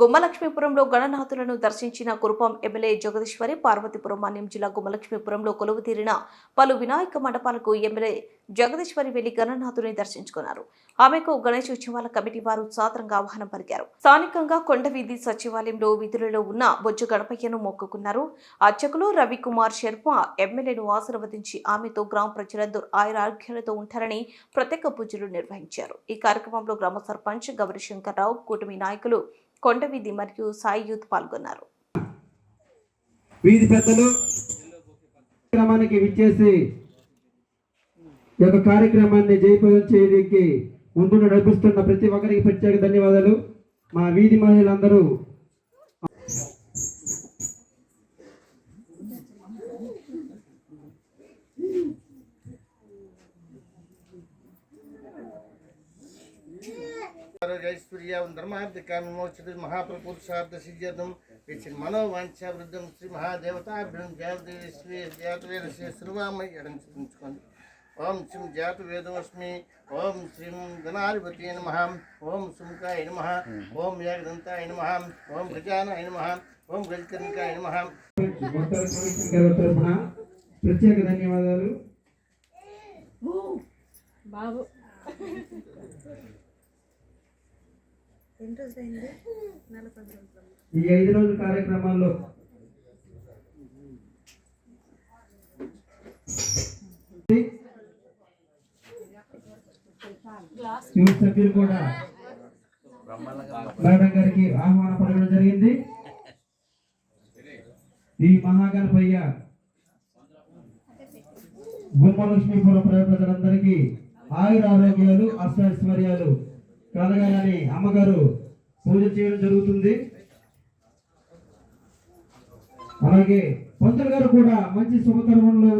గుమ్మలక్ష్మీపురంలో గణనాథులను దర్శించిన కురుపం ఎమ్మెల్యే జగదీశ్వరి పార్వతీపురం మాన్యం జిల్లా గుమ్మలక్ష్మీపురంలో కొలువు తీరిన పలు వినాయక మండపాలకు ఎమ్మెల్యే జగదీశ్వరి వెళ్ళి గణనాథుని దర్శించుకున్నారు. ఆమెకు గణేష్ ఉత్సవాల కమిటీ వారు సాదరంగా ఆహ్వానం పలికారు. స్థానికంగా కొండవీధి సచివాలయంలో విధులలో ఉన్న బొజ్జు గణపయ్యను మొక్కుకున్నారు. అర్చకులు రవికుమార్ శర్మ ఎమ్మెల్యేను ఆశీర్వదించి ఆమెతో గ్రామ ప్రజలందరూ ఆయురారోగ్యాలతో ఉంటారని ప్రత్యేక పూజలు నిర్వహించారు. ఈ కార్యక్రమంలో గ్రామ సర్పంచ్ గౌరి శంకర్రావు కూటమి నాయకులు కొండవీధి మరియు సాయి యూత్ పాల్గొన్నారు. వీధి పెద్దలు కార్యక్రమానికి విచ్చేసి ఈ యొక్క కార్యక్రమాన్ని జయప్రదం చేయడానికి ముందు నడిపిస్తున్న ప్రతి ఒక్కరికి ప్రత్యేక ధన్యవాదాలు. మా వీధి మహిళలందరూ ఆరోగ్యైశ్వర్యం ధర్మార్థికామోక్ష మహాప్రపురుషార్థ సిద్ధ్యర్థం విచ్చిన్ మనోవాంఛావృద్ధం శ్రీ మహాదేవతాభ్యం జాతవేద శ్రీ జాతవేద శ్రీ శ్రీవామయ్య ఉంచుకోండి ఓం శ్రీం జాతవేదోస్మి ఓం శ్రీం గణాధిపతి నమ ఓం సుముఖాయ నమ ఓం ఏకదంతాయ నమ ఓం గజానాయ నమ ఓం గజకర్ణికాయ నమ. తరఫున ప్రత్యేక ధన్యవాదాలు. బాబు. ఈ ఐదు రోజుల కార్యక్రమాల్లో యూత్ సభ్యులు కూడా మేడం గారికి ఆహ్వాన పడడం జరిగింది. ఈ మహాగణపయ్య గుమ్మలక్ష్మీపురం ప్రజలందరికీ ఆయుర ఆరోగ్యాలు అష్టైశ్వర్యాలు కలగాలని అమ్మగారు పూజ చేయడం జరుగుతుంది. అలాగే పంతులు గారు కూడా మంచి శుభకర్మంలో